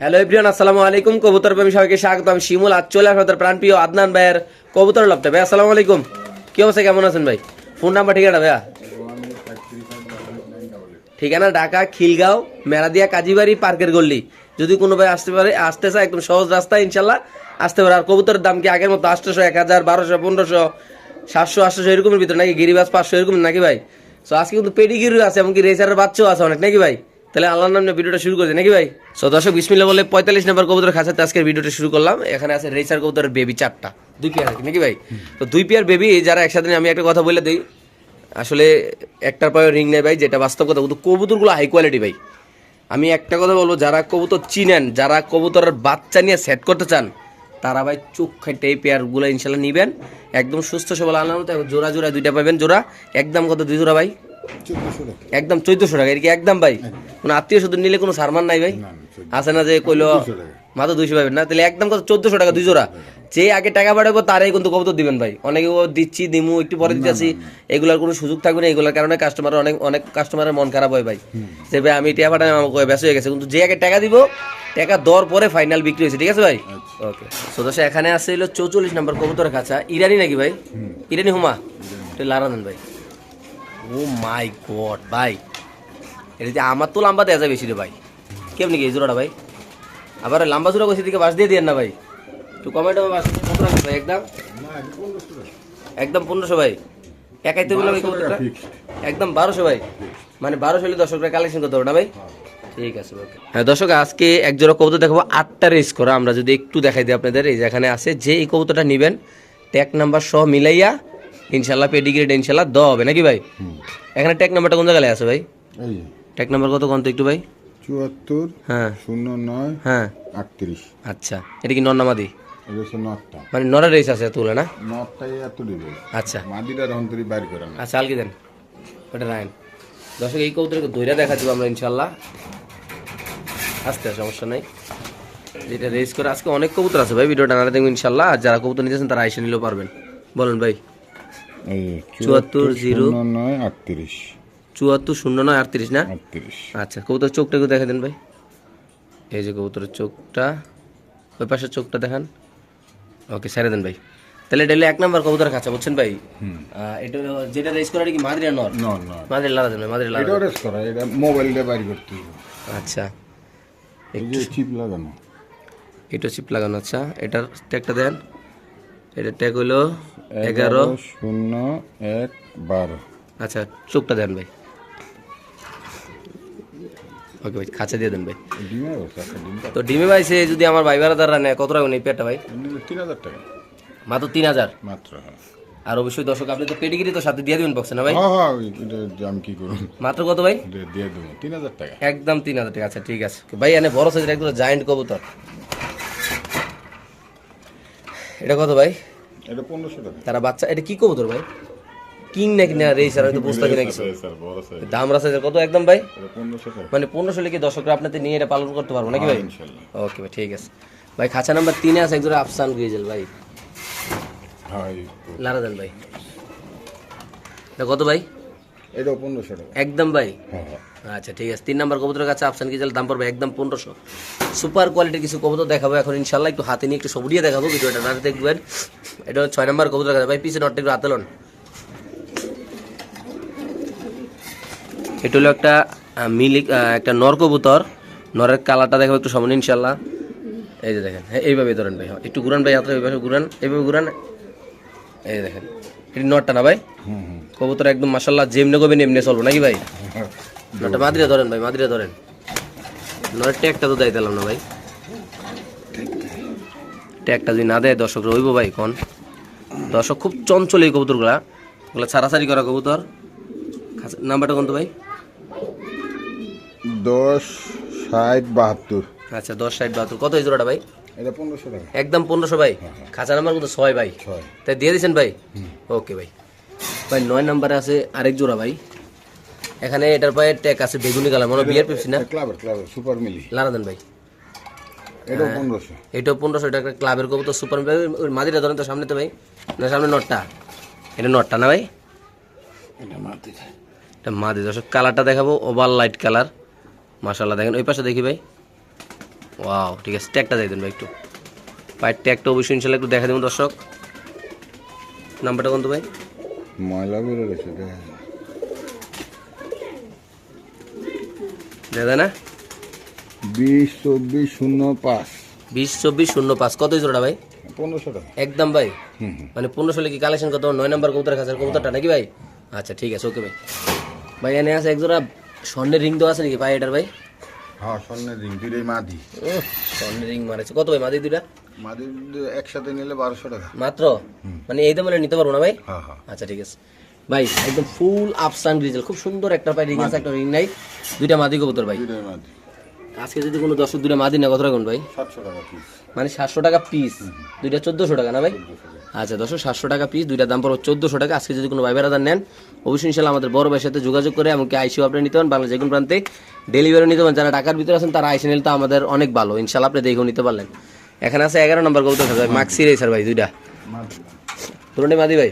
Hello everyone আসসালামু আলাইকুম। কবুতর প্রেমী সবাইকে স্বাগত। আমি শিমুল। আজ চলে আসব তার প্রাণপ্রিয় আদনান ভাইয়ের কবুতর লপতে ভাই, আসসালামু আলাইকুম। কি অবস্থা? কেমন আছেন ভাই? ফোন নাম্বার, ঠিকানা ভাইয়া? ঠিকানা ঢাকা, খিলগাঁও মেরাদিয়া কাজীবাড়ি, পার্কের গল্লি যদি কোনো ভাই আসতে পারে, আসতে চায়, একদম সহজ রাস্তা, ইনশাল্লাহ আসতে পারে। আর কবুতরের দাম কি আগের মতো আটশোশো, এক হাজার, বারোশো, পনেরোশো, সাতশো, আটশোশো এরকমের ভিতরে নাকি গিরিবাস পাঁচশো এরকম নাকি ভাই? সো আজকে কিন্তু পেডিগিরি আছে, এমনকি রেসারের বাচ্চাও আছে অনেক, নাকি ভাই? তাহলে আল্লাহর নামে ভিডিওটা শুরু করে দিই নাকি ভাই? সো দর্শক বিসমিল্লা বলে পঁয়তাল্লিশ নম্বর কবুতর খাঁচাতে আজকের ভিডিওটা শুরু করলাম। এখানে আছে রেসার কবুতরের বেবি চারটা, দুই পেয়ার নাকি ভাই? তো দুই পেয়ার বেবি যারা একসাথে আমি একটা কথা বলে দিই। আসলে একটার পায়ে রিং নেই ভাই, যেটা বাস্তব কথা, কিন্তু কবুতরগুলো হাই কোয়ালিটি ভাই। আমি একটা কথা বলব, যারা কবুতর চিনেন, যারা কবুতরের বাচ্চা নিয়ে সেট করতে চান, তারা ভাই চোখ খাইতে এই পেয়ারগুলো ইনশাল্লাহ নিবেন। একদম সুস্থ সবল আনলাম তো জোড়া জোড়া দুইটা পাবেন, জোড়া। একদম কত, দুই জোড়া ভাই? একদম চোদ্দশো টাকা এর কি একদম ভাই? কোনো আত্মীয় স্বজন নিলে কোনো সারমান নাই ভাই? না, না, আছে না যে কইলো। মাত্র দুইশো পাবেন না? তাহলে একদম কত চোদ্দশো টাকা দুই জোড়া। যে আগে টাকা পাঠাবো তারাই কিন্তু কবুতর দিবেন ভাই। অনেকে ও দিচ্ছি দিমু একটু পরে দিচ্ছি এগুলার কোনো সুযোগ থাকবে না এগুলোর কারণে কাস্টমার অনেক অনেক কাস্টমারের মন খারাপ হয় ভাই। যে ভাই আমি টাকা পাঠাই আমাকে ব্যস্ত হয়ে গেছে। কিন্তু যে আগে টাকা দিব টাকা দর পরে ফাইনাল বিক্রি হয়েছে ঠিক আছে ভাই? ওকে সদস্য এখানে আসছিল চৌচল্লিশ নম্বর কবুতরের কাছা ইরানি নাকি ভাই? ইরানি হুমা? তুই লারা দেন ভাই। ও মাই গড ভাই। এটা যে আমার তো লম্বা দেওয়া যায় বেশি রে ভাই। কেমনি কি এই জোড়াটা ভাই? আবার লম্বা জোড়া কইছি দিকে বাস দিয়ে দিয়েন না ভাই। একটু কমেন্ট বাস কত রাখবেন ভাই? একদম? একদম পনেরোশো ভাই। একাই তো বললাম একদম বারোশো ভাই। মানে বারোশো হলে দর্শকরা কালেকশন করতে হবে না ভাই? ঠিক আছে ওকে। হ্যাঁ দর্শক আজকে এক জোড়া কবুতর দেখাবো আটটা রেস করা আমরা যদি একটু দেখাই দিই আপনাদের এই যেখানে আছে যে এই কবুতরটা নেবেন ট্যাগ নাম্বার সহ মিলাইয়া ইনশাল্লাহ পেডিগ্রেড ইনশাল্লাহ দ হবে। নাকি ভাই? এখানে ট্যাগ নাম্বারটা কোন জায়গায় আছে ভাই? ট্যাগ নাম্বার কত কোন একটু ভাই? চুয়াত্তর হ্যাঁ। শূন্য নয় হ্যাঁ। আটত্রিশ। আচ্ছা এটা কি নন্নামাদি মানে নরা রেস আছে তুলে না? নটটাই এত দিবে আচ্ছা। মাদিটা রন্তরি বাইর করে না আচ্ছা আলকে দেন। ওটা রায়ন। দর্শক এই কবুতরকে দইরা দেখা দিব আমরা ইনশাল্লাহ আস্তে সমস্যা নাই। যেটা রেস করে আজকে অনেক কবুতর আছে ভাই ভিডিওটা না দেখবেন ইনশাল্লাহ আর যারা কবুতর নিতেছেন তারা আইসে নিলেও পারবেন। বলুন ভাই। এই চুয়াত্তর, জিরো। নয় আটত্রিশ। চুয়াত্তর শূন্য নয় আটত্রিশ না? আচ্ছা কবুতর চোখটা একটু দেখা দেন ভাই। এই যে কবুতরের চোখটা ওই পাশের চোখটা দেখান। ওকে ছেড়ে দেন ভাই। তাহলে এটা এক নম্বর কবুতর কাছে বুঝছেন ভাই? এটা যেটা রেস করে কি মাদ্রিয়া নর? মাদ্রিয়া লাদা দেন মাদ্রিয়া লাদা এটা রেস করা এটা মোবাইলটা বাইর করতে আচ্ছা। চিপ লাগানো। এটা চিপ লাগানো আচ্ছা। এটার ট্যাগটা দেন। এটা ট্যাগ হলো এগারো। শূন্য এক বারো। আচ্ছা চোখটা দেন ভাই। ওকে ভাই খাঁচা দিয়ে দেন ভাই। ডিমে তো। ভাই সে যদি আমার ভাই বারাদাররা নেয় কত টাকা নেই ভাই? তিন হাজার টাকা। মাত্র তিন হাজার? মাত্র হ্যাঁ। আর অবশ্যই দর্শক আপনি তো পেডিগিরি তো সাথে দিয়ে দেবেন বক্সে না ভাই? হ্যাঁ হ্যাঁ আমি কি মাত্র কত ভাই? দিয়ে দেবো। তিন হাজার টাকা। একদম তিন হাজার টাকা। আচ্ছা ঠিক আছে। ভাই এনে বড় সাইজের একদম জায়েন্ট কবুতর। এটা কত ভাই? এটা পনেরোশো টাকা। তারা বাচ্চা এটা কি কবুতর ভাই? কিং নাকি না রে স্যার হয়তো বুঝতে পারি না কিছু। দামরা সাইজের কত একদম ভাই? মানে পনেরোশো লিখে দর্শকরা আপনাদের নিয়ে এটা পালন করতে পারব নাকি ভাই? ইনশাল্লাহ। ওকে ভাই ঠিক আছে। ভাই খাঁচা নাম্বার তিনে আছে একজোড়া আফসান গ্রিজেল ভাই। হ্যাঁ লারা দেন ভাই। এটা কত ভাই? এটা পনেরোশো টাকা। একদম ভাই? হ্যাঁ হ্যাঁ। আচ্ছা ঠিক আছে। তিন নাম্বার কবুতরের কাছে আফসান গিজাল দাম পড়বে একদম পনেরোশো। সুপার কোয়ালিটির কিছু কবুতর দেখাবো এখন ইনশাল্লাহ একটু হাতে নিয়ে একটু সবুরিয়ে দেখাবো ভিডিওটা না দেখবেন। এটা ছয় নাম্বার কবুতর কাছে। ভাই পিছনে নটটা একটু হাতে লন এটা হলো একটা মিলিক একটা নর কবুতর। নরের কালারটা দেখাবো একটু সামনে ইনশাল্লাহ এই যে দেখেন হ্যাঁ এইভাবে ধরেন ভাই হ্যাঁ, একটু ঘুরান ভাই হাতে এইভাবে ঘুরান এইভাবে ঘুরান। এই দেখেন এটি নটটা না ভাই? হুম। কবুতর একদম মাসাল্লাহ যেমনে কবেন এমনি চলবো নাকি ভাই? নটা মাদিরা ধরেন ভাই মাদিরা ধরেন। নয় ট্যাগটা তো দেয় দিলাম না ভাই। ট্যাগটা যদি না দেয় দর্শক রইব ভাই কোন? দর্শক খুব চঞ্চল এই কবুতরগুলা। ওগুলো ছাড়াছাড়ি করা কবুতর। নাম্বারটা কোন তো ভাই? দশ ষাট বাহাত্তর। আচ্ছা দশ ষাট বাহাত্তর। কত এই জোড়াটা ভাই? এটা পনেরোশো টাকা। একদম পনেরোশো ভাই? খাঁচা নাম্বার কিন্তু ছয় ভাই। তাই দিয়ে দিয়েছেন ভাই? ওকে ভাই। ভাই নয় নাম্বারে আছে আরেক জোড়া ভাই। এখানে এটার পায়ে ট্যাক আছে বেগুনি কালার মনে বিয়ার পেপসি না? ক্লাবের ক্লাবের সুপার মিলি। লারা দেন ভাই। এটাও পনেরোশো। এটাও পনেরোশো এটা একটা ক্লাবের কবুতর সুপার মিলি। ওই মাদিটা ধরেন তো সামনে তো ভাই। না সামনে নটটা। এটা নটটা না ভাই? এটা মারতে এটা মাদি দর্শক কালারটা দেখাবো ওভার লাইট কালার। মাশাল্লাহ দেখেন ওই পাশে দেখি ভাই। ওয়াও ঠিক আছে ট্যাগটা দিয়ে দেন ভাই একটু। পায়ের ট্যাগটা অবশ্যই ইনশাল্লাহ একটু দেখা দেবেন দর্শক। নাম্বারটা কোন তো ভাই? ময়লা বেরো গেছে যায় না? বিশ চব্বিশ শূন্য পাঁচ। বিশ চব্বিশ শূন্য পাঁচ। কত জোড়া ভাই? পনেরোশো টাকা। একদম ভাই? মানে পনেরোশো কি কালেকশন কত নয় নাম্বার কবুতর কাছে কবুতরটা নাকি ভাই? আচ্ছা ঠিক আছে ওকে ভাই। ভাই এনে আছে এক জোড়া স্বর্ণের রিং তো আছে নাকি ভাই এটার ভাই? হ্যাঁ স্বর্ণের রিং দুইটাই মাদি। স্বর্ণের রিং মারেছে কত ভাই মাদি দুইটা? একসাথে নিলে বারোশো টাকা। মাত্র? মানে এই দামে নিতে পারব না ভাই? হ্যাঁ হ্যাঁ। আচ্ছা ঠিক আছে। ভাই একদম ফুল আপসান রিজাল্ট খুব সুন্দর একটা পাই রিং একটা রিং নাই। দুইটা মাদি কবুতর ভাই। আজকে যদি কোনো দর্শক দুইটা মাদি না কত রাখুন ভাই? সাতশো টাকা পিস মানে সাতশো টাকা পিস দুইটা চোদ্দোশো টাকা না ভাই? আচ্ছা দশশো সাতশো টাকা পিস দুইটা দাম পড়ো চোদ্দোশো টাকা। আজকে যদি কোনো ভাই বেড়াদার নেন অবশ্যই ইনশাল্লাহ আমাদের বড় ভাইয়ের সাথে যোগাযোগ করে এমনকি আইসিও আপনি নিতে পারেন। বাংলা যে কোনো প্রান্তে ডেলিভারি নিতে পারেন। যারা টাকার ভিতরে আছেন তারা আইসি নিলে তো আমাদের অনেক ভালো। ইনশাল্লাহ আপনি দেখেও নিতে পারলেন। এখানে আছে এগারো নম্বর কবুতর ভাই। মাক্সি রেসার ভাই দুইটা। পুরোটাই মাদি ভাই।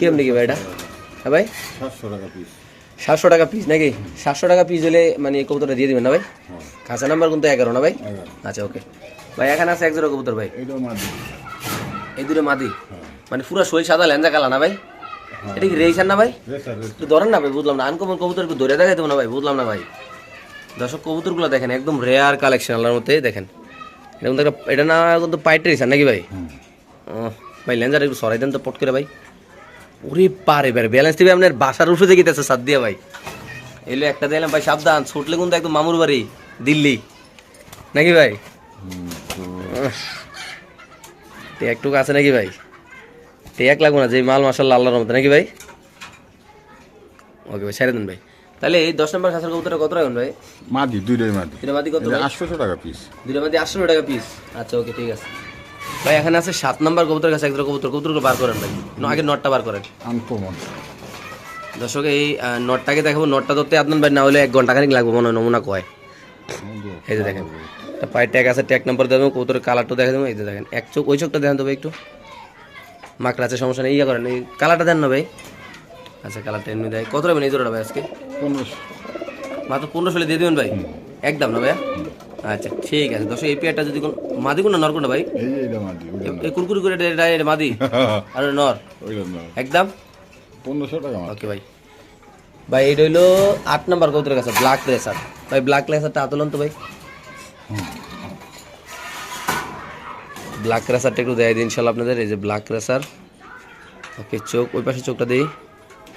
কেমনি কি ভাই এটা? হ্যাঁ ভাই? সাতশো টাকা পিস সাতশো টাকা পিস নাকি? সাতশো টাকা পিস হলে মানে কবুতরটা দিয়ে দিবেন না ভাই? হ্যাঁ। খাঁচা নাম্বার কিন্তু এগারো না ভাই? আচ্ছা ওকে ভাই এখানে আছে এক জোড়া কবুতর ভাই। এই দুটো মাদি? হ্যাঁ। মানে পুরো শরীর সাদা ল্যাঞ্জা কালা না ভাই? এটা কি রেইসার না ভাই? একটু ধরেন না ভাই বুঝলাম না। আনকমন কবুতর একটু ধরে দেখাই দেবো না ভাই বুঝলাম না ভাই। দর্শক কবুতরগুলো দেখেন একদম রেয়ার কালেকশন আল্লাহর মধ্যে দেখেন। এটা কিন্তু একটা এটা না কিন্তু পাইটের রেসার নাকি ভাই? ও, ভাই লেঞ্জার একটু সরাই দেন তো পট করে ভাই। ওরে পারে পারে ব্যালেন্স দিবে আপনার বাসার উঠে গেতেছে সাত দিয়ে ভাই। এলো একটা দিলাম ভাই সাবধান ছুটলে কিন্তু একদম মামুর বাড়ি দিল্লি। নাকি ভাই? একটু আছে নাকি ভাই? এক লাগবো না যে মাল মাসাল্লাহ আল্লাহর মতো নাকি ভাই? ওকে ভাই ছেড়ে দেন ভাই। তাহলে এই দশ নম্বর খাসার কবুতরটা কত রাখুন ভাই? মাদি দুইটাই মাদি। দুটা মাদি কত আটশোশো টাকা পিস দুটা মাদি আটশো টাকা পিস আচ্ছা ওকে ঠিক আছে। ভাই এখানে আছে সাত নম্বর কবুতর কাছে একদম কবুতর। কবুতরগুলো বার করেন ভাই। আগে নটটা বার করেন। আনকমন। দর্শক এই নটটাকে দেখাবো। নটটা ধরতে আপনার ভাই না হলে এক ঘণ্টা খানিক লাগবে মনে হয় নমুনা কয়। এই যে দেখেন। পায়ের ট্যাগ আছে ট্যাগ নাম্বার দেবো কবুতরের কালারটা দেখা দেবো। এই যে দেখেন এক চোখ ওই চোখটা দেখেন তো ভাই একটু। মাকড়া আছে সমস্যা নেই ইয়ে করেন। এই কালারটা দেন না ভাই। আচ্ছা কালারটা এমনি দেয়। কত রাখবেন এই জোড়াটা ভাই আজকে? পনেরোশো। মাত্র পনেরো ষোলো দিয়ে দেবেন ভাই? একদম না ভাইয়া? আচ্ছা ঠিক আছে। দর্শক এই পেয়ারটা যদি কোনো মাদি কোনটা নর কোনটা ভাই? এই কুরকুরি করে এটা- এটা- এটা মাদি? আর নর। একদম? পনেরোশো টাকা ওকে ভাই। ভাই এটা হইল আট নাম্বার কবুতরের কাছে ব্ল্যাক রেসার ভাই ব্ল্যাক রেসারটা আতলন তো ভাই। ব্ল্যাক রেসারটা একটু দেয় দিন ইনশাল্লাহ আপনাদের। এই যে ব্ল্যাক রেসার ওকে চোখ ওই পাশে চোখটা দিই।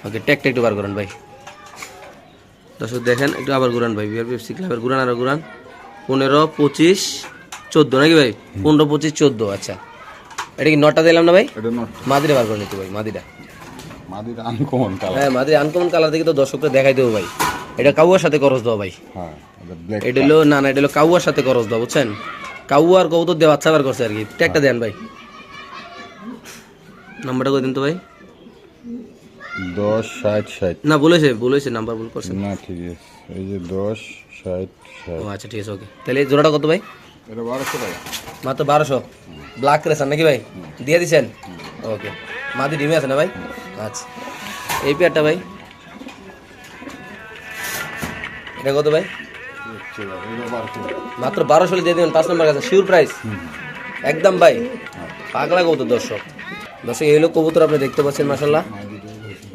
ওকে ট্যাগটা একটু বার করেন ভাই। দর্শক দেখেন একটু আবার ঘুরান ভাই বিআর পিএফসি ক্লাবের ঘুরান আর ঘুরান। পনেরো পঁচিশ চোদ্দ নাকি ভাই? পনেরো পঁচিশ চোদ্দ আচ্ছা। এটা কি নটা দিলাম না ভাই? মাদিরা বার করে নিতে ভাই মাদিরা। মাদির আনকমন কালার হ্যাঁ মাদের আনকমন কালার থেকে তো দর্শককে দেখাই দেবো ভাই। এটা কাউয়ার সাথে করস দেওয়া ভাই। হ্যাঁ এটা হলো না না এটা হলো কাউয়ার সাথে দেওয়া বুঝছেন? কাউয়ার কবুতর দিয়ে বাচ্চা বার করছে আর কি। ট্যাগটা দেন ভাই। নাম্বারটা করে দিন তো ভাই? দশ ষাট ষাট। না বলেছে বলেছে নাম্বার ভুল করছে। না ঠিক আছে। এই যে দশ ষাট ষাট। ও আচ্ছা ঠিক আছে ওকে। তাহলে এই জোড়াটা কত ভাই? এটা বারোশো টাকা। মাত্র বারোশো? ব্ল্যাক রেসার নাকি ভাই? দিয়ে দিছেন ওকে। মাদি ডিমে আছে না ভাই? আচ্ছা। এই পেয়ারটা ভাই? এটা কত ভাই? মাত্র বারোশো দিয়ে দেবেন পাঁচ নম্বর কাছে শিওর প্রাইস একদম ভাই। পাগলা কবুতর দর্শক। দর্শক এই হলো কবুতর আপনি দেখতে পাচ্ছেন মাসাল্লাহ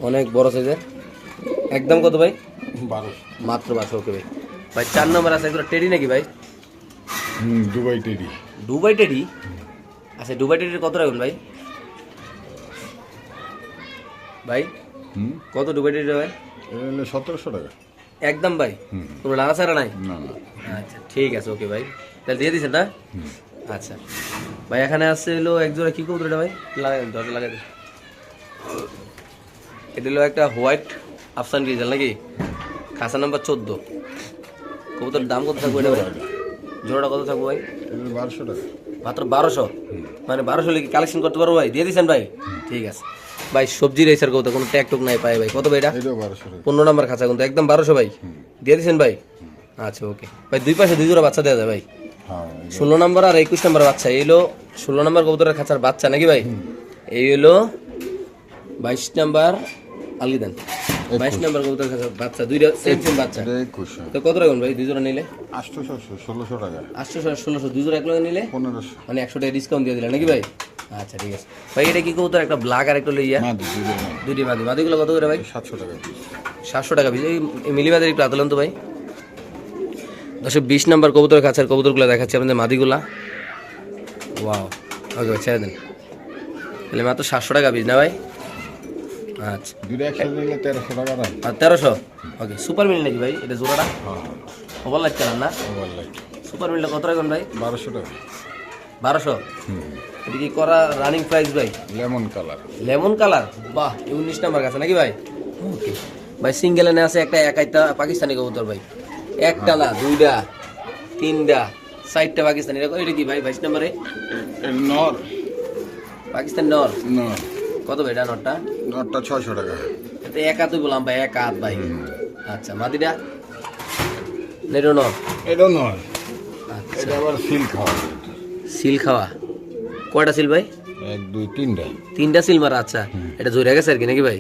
অনেক বড় সাইজের। একদম কত ভাই? বারোশো মাত্র বারোশো ওকে ভাই। ভাই চার নম্বর আছে এগুলো টেডি নাকি ভাই? দুবাই টেরি দুবাই টেডি? আচ্ছা দুবাই টেডির কত রাখুন ভাই? ভাই কত দুবাই টেডি ভাই? সতেরোশো টাকা। একদম ভাই। কোনো লাগা ছাড়া নাই? না না। আচ্ছা ঠিক আছে ওকে ভাই। তাহলে দিয়ে দিচ্ছেন না? আচ্ছা। ভাই এখানে আসছে হলো এক জোড়া কি কবুতর এটা ভাই? লাগাই দরজা লাগাই দে এটা হলো একটা হোয়াইট আফসান গ্রিজাল নাকি? খাসা নাম্বার চোদ্দ। কবুতর দাম কত থাকবে এটা ভাই জোড়াটা কত থাকবে ভাই? বারোশো টাকা। মাত্র বারোশো? মানে বারোশো কি কালেকশন করতে পারব ভাই? দিয়ে দিচ্ছেন ভাই? ঠিক আছে। ভাই সবজি রেসার কবুতর কোনো ট্যাক টুক নাই পাই ভাই। কত ভাই এটা? পনেরো নাম্বার খাঁচা কিন্তু একদম বারোশো ভাই। দিয়ে দিচ্ছেন ভাই? আচ্ছা ওকে। ভাই দুই পাশে দুই জোড়া বাচ্চা দেওয়া যায় ভাই। হ্যাঁ ষোলো নম্বর আর একুশ নম্বর বাচ্চা এই হলো ষোলো নম্বর কবুতরের খাঁচার বাচ্চা নাকি ভাই? এই হলো বাইশ নাম্বার আলগি দেন। বাইশ নাম্বার কবুতর বাচ্চা দুইটা সেম সেম বাচ্চা। একুশ তো কত রাখুন ভাই? দুই জোড়া নিলে? আটশোশো ষোলোশো টাকা। আটশো ষোলোশো দুই জোড়া এক লগে নিলে? পনেরোশো। মানে একশো টাকা ডিসকাউন্ট দিয়ে দিলেন নাকি ভাই? আচ্ছা ঠিক আছে। ভাই এটা কি কবুতর? একটা ব্ল্যাক আর একটা লইয়া দুটো মাদি মাদিগুলো কত করে ভাই? সাতশো টাকা সাতশো টাকা পিস এই মিলিবাদের একটু আতলেন তো ভাই। দশে বিশ নাম্বার কবুতর কাছার কবুতরগুলো দেখাচ্ছি আপনাদের মাদিগুলা। ওয়াও ওকে ভাই ছেড়ে দেন। তাহলে মাত্র সাতশো টাকা পিস না ভাই? আচ্ছা। দুটো একসাথে নিলে তেরোশো টাকা দাম। আর তেরোশো? ওকে সুপার মিল নাকি ভাই? এটা জোড়াটা? হ্যাঁ। ওভার লাইট চালান না? ওভার লাইট সুপার মিলটা কত রাখবেন ভাই? বারোশো টাকা। বারোশো? এটা কি করা রানিং প্রাইস ভাই? লেমন কালার লেমন কালার বাহ উনিশ নাম্বার কাছে নাকি ভাই? ওকে ভাই সিঙ্গেল এনে আছে একটা একাইটা পাকিস্তানি কবুতর ভাই। একটা না দুইটা তিনটা চারটা পাকিস্তানি। এটা এটা কি ভাই বাইশ নাম্বারে? নর। পাকিস্তানি নর? নর। কত ভাই এটা নরটা নরটা ছয়শো টাকা। এটা এক হাতই বললাম ভাই এক হাত ভাই। আচ্ছা মাদিটা নেটো নর? এটাও নর। আচ্ছা। এটা আবার সিল খাওয়া। সিল খাওয়া। কয়টা সিল ভাই? এক দুই তিনটা। তিনটা সিল মারা আচ্ছা। এটা জোরে গেছে আর কি নাকি ভাই?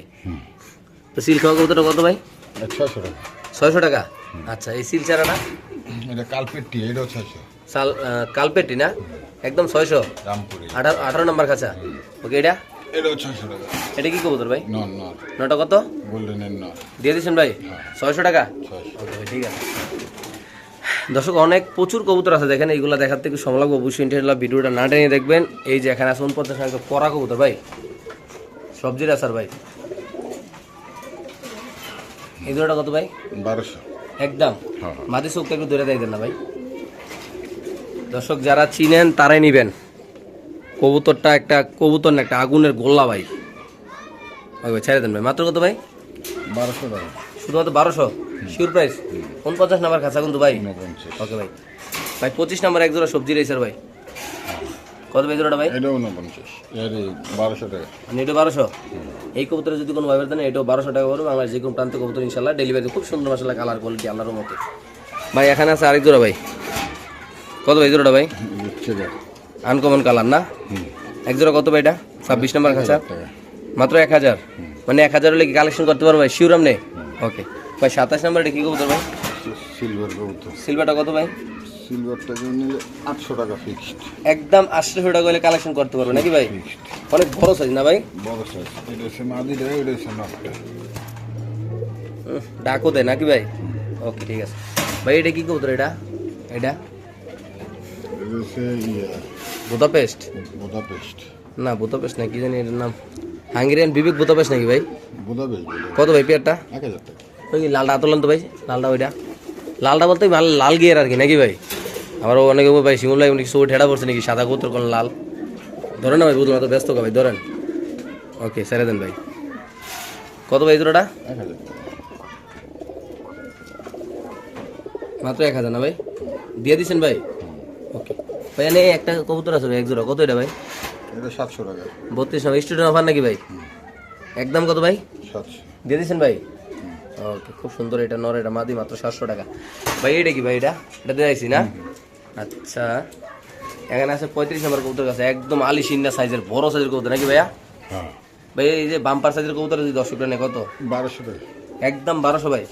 তো সিল খাওয়া কবুতরটা কত ভাই? ছয়শো টাকা। ছয়শো টাকা? আচ্ছা এই সিল চারাটা? এটা কালপেটটি এটাও ছয়শো। সাল আহ, কালপেটি না? একদম ছয়শো? আঠারো আঠারো নাম্বার খাঁচা। ওকে এটা? এটাও ছয়শো টাকা। এটা কি কবুতর ভাই? নটা কত? গোল্ডেনের দিয়ে ভাই? ছয়শো টাকা? ছয়শো। ভাই ঠিক আছে। দর্শক অনেক প্রচুর কবুতর আছে। দেখেন এইগুলো দেখার থেকে সময় লাগবে অবশ্যই ইন্টারনেট ভিডিওটা না টেনে দেখবেন। এই যে এখানে আছে উনপঞ্চাশ টাকা পরা কবুতর ভাই। সবজির আসার ভাই। এই দুটোটা কত ভাই? বারোশো। একদম। হ্যাঁ। মাদি চোখটা একটু ধরে দেয় দেন না ভাই। দর্শক যারা চিনেন তারাই নিবেন। কবুতরটা একটা কবুতর না একটা আগুনের গোল্লা ভাই। ওই ভাই ছেড়ে দেন ভাই। মাত্র কত ভাই? বারোশো টাকা। শুধুমাত্র বারোশো? শিওর প্রাইস উনপঞ্চাশ নাম্বার খাঁচা কিন্তু ভাই। ওকে ভাই। ভাই পঁচিশ নাম্বার এক জোড়া সবজি রয়েছে ভাই। কত ভাই জোড়াটা ভাই? এটাও ঊনপঞ্চাশ বারোশো টাকা। মানে এটা বারোশো? এই কবুতরে যদি কোনো ভাইবার দেন এটাও বারোশো টাকা পড়বে বাংলাদেশ যে কোনো প্রান্তে কবুতর ইনশাল্লাহ ডেলিভারি খুব সুন্দর মশলা কালার কোয়ালিটি আল্লাহর মতো ভাই এখানে আছে আরেক জোড়া ভাই। কত ভাই জোড়াটা ভাই? গা। আনকমন কালার না? এক জোড়া কত ভাই এটা? ছাব্বিশ নম্বর খাঁচা। মাত্র এক হাজার? মানে এক হাজার হলে কি কালেকশন করতে পারব ভাই? শিউরাম নেই ওকে ভাই সাতাশ নম্বর এটা কি কবুতর ভাই? সিলভার কবুতর। সিলভারটা কত ভাই? সিলভারটা নিলে আটশো টাকা ফিক্সড একদম আটশো টাকা হলে কালেকশন করতে পারবে নাকি ভাই? অনেক বড় সাইজ না ভাই? বড় সাইজ এটা হচ্ছে মাদিটা এটা হচ্ছে নটটা। ডাকও দেয় নাকি ভাই? ওকে ঠিক আছে। ভাই এটা কি কবুতর এটা? এটা? বুদাপেস্ট? বুদাপেস্ট। না বুদাপেস্ট না কি জানি এটার নাম? হাঙ্গেরিয়ান বিবেক বুদাপেস্ট নাকি ভাই? বুদাপেস্ট কত ভাই পেয়ারটা? এক হাজার টাকা। ওই কি লালটা তোলেন তো ভাই লালটা ওইটা। লালটা বলতে লাল লাল গিয়ার আর কি নাকি ভাই? আবার অনেকে ভাই শিমুল ভাই উনি কিছু ঠেড়া পড়ছে নাকি সাদা কবুতর কোন লাল? ধরেন না ভাই বুঝলাম তো ব্যস্ত ভাই ধরেন। ওকে ছেড়ে দেন ভাই। কত ভাই জোড়াটা? মাত্র এক হাজার না ভাই? দিয়ে দিচ্ছেন ভাই? ভাই একটা কবুতর আছে ভাই এক জোড়া কত এটা ভাই? এটা সাতশো টাকা। বত্রিশ নাম স্টুডেন্ট অফার নাকি ভাই? একদম কত ভাই? সাতশো। দিয়ে দিচ্ছেন ভাই? ওকে খুব সুন্দর এটা নর এটা মাদি মাত্র সাতশো টাকা। ভাই এটা কি ভাই এটা? এটা দিয়ে আইছি না? আচ্ছা। এখানে আছে পঁয়ত্রিশ নম্বর কবুতর আছে একদম আলি সিন্না সাইজের বড় সাইজের কবুতর নাকি ভাইয়া? হ্যাঁ। ভাই এই যে বাম্পার সাইজের কবুতর যদি দশ টাকা নেয় কত? বারোশো টাকা। একদম বারোশো ভাই।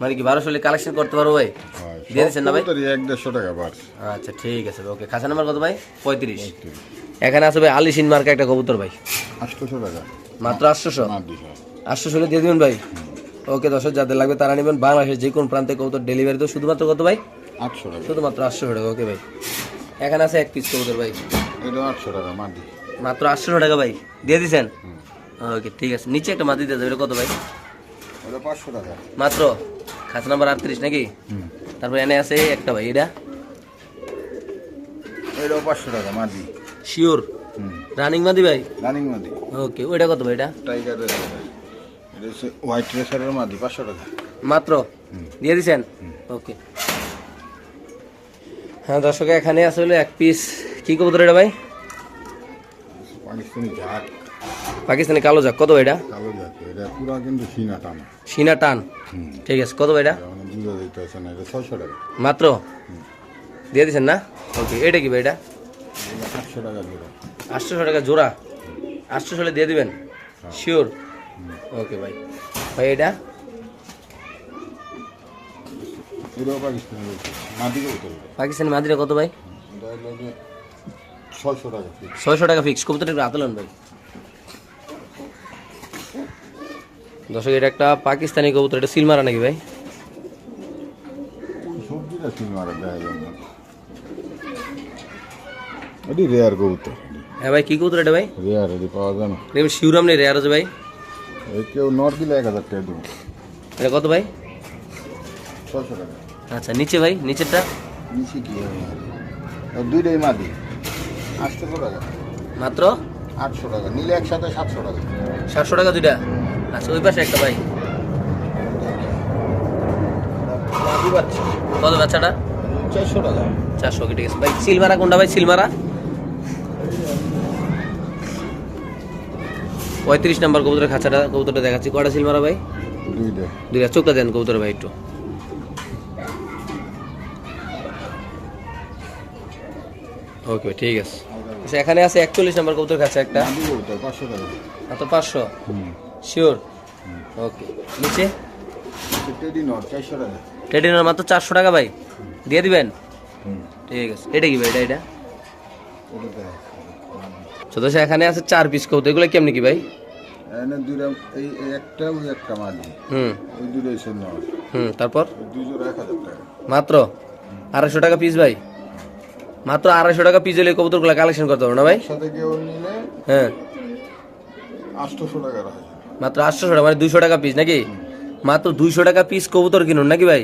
মানে কি বারোশো কালেকশন করতে পারব ভাই? দিয়ে দিচ্ছেন না ভাই? এক দেড়শো টাকা আচ্ছা ঠিক আছে ওকে। খাসা নাম্বার কত ভাই? পঁয়ত্রিশ। এখানে আছে ভাই আলিশিন মার্কা একটা কবুতর ভাই। আটশোশো টাকা। মাত্র আটশোশো? আটশোশো। দিয়ে দিবেন ভাই? ওকে দশ যাদের লাগবে তারা নেবেন। বাংলাদেশের যে কোন প্রান্তে কবুতর ডেলিভারি তো শুধুমাত্র কত ভাই? আটশো টাকা। শুধুমাত্র আটশো টাকা ওকে ভাই। এখানে আছে এক পিস কবুতর ভাই। এটা আটশো টাকা মাত্র আটশো টাকা ভাই। দিয়ে দিচ্ছেন ওকে ঠিক আছে। নিচে একটা মাটি দিয়ে দেবে। কত ভাই? মাত্র? খাতা নাম্বার আটত্রিশ নাকি? তারপর এনে আছে একটা ভাই এটা? এটাও পাঁচশো টাকা মাদি। শিওর রানিং মাদি ভাই? রানিং মাদি। ওকে ওইটা কত ভাই এটা? হোয়াইট রেসারের মাদি। পাঁচশো টাকা। মাত্র? দিয়ে দিছেন? ওকে হ্যাঁ দর্শক এখানে আসলে এক পিস কি কবুতর এটা ভাই? পাকিস্তানি কালো যাক কত ভাই এটা? কালো এটা পুরা কিন্তু সিনা টানা। সিনা টান? ঠিক আছে কত এটা এটা দিতে আছে না এটা ছয়শো টাকা। মাত্র? দিয়ে দিছেন না? ওকে এটা কি ভাই এটা এটা আটশো টাকা জোড়া। আটশোশো টাকা জোড়া? আটশোশো দিয়ে দিবেন? শিওর ওকে ভাই। ভাই এটা? পাকিস্তানি কবুতর মাদিরা কত ভাই? ছয়শো টাকা ফিক্স কবুতরটা একটু ভাই। দর্শক এটা একটা পাকিস্তানি কবুতর এটা সিল মারা নাকি ভাই? সবজিটা ছিল আর দেখা যায় না। এটি রেয়ার কবুতর। হ্যাঁ ভাই কি কবুতর এটা ভাই? রেয়ার এটি পাওয়া যায় না। এটা শিউরাম নেই রেয়ার আছে ভাই? এই কেউ দিলে এক হাজার টাকা দেবো। এটা কত ভাই? টাকা। আচ্ছা নিচে ভাই নিচেরটা? নিচে কি দুইটাই মাদি। টাকা। মাত্র? আটশো টাকা নিলে একসাথে সাতশো টাকা। সাতশো টাকা দুইটা? আচ্ছা ওই পাশে একটা ভাই। কত বাচ্চাটা? চারশো টাকা। চারশো ওকে ঠিক আছে। ভাই সিলমারা কোনটা ভাই? সিলমারা পঁয়ত্রিশ নাম্বার কবুতরের খাঁচাটা কবুতরটা দেখাচ্ছি। কটা সিলমারা ভাই? দুইটা। চোখটা দেন কবুতর ভাই একটু। ওকে ঠিক আছে। আচ্ছা এখানে আছে একচল্লিশ নাম্বার কবুতর খাঁচা একটা। পাঁচশো টাকা। এত পাঁচশো? শিওর ওকে নিচে? টেডিনার মাত্র চারশো টাকা ভাই। দিয়ে দিবেন? ঠিক আছে। এটা কি ভাই? এটা এটা? এখানে আছে চার পিস কবুতর। এগুলো কেমনি কি ভাই? তারপর? মাত্র? আড়াইশো টাকা পিস ভাই। মাত্র আড়াইশো টাকা পিস হলে কালেকশন করতে হবে না ভাই? হ্যাঁ। আটশোশো টাকা মাত্র আটশো টাকা মানে দুইশো টাকা পিস নাকি? মাত্র দুইশো টাকা পিস কবুতর কিনুন নাকি ভাই?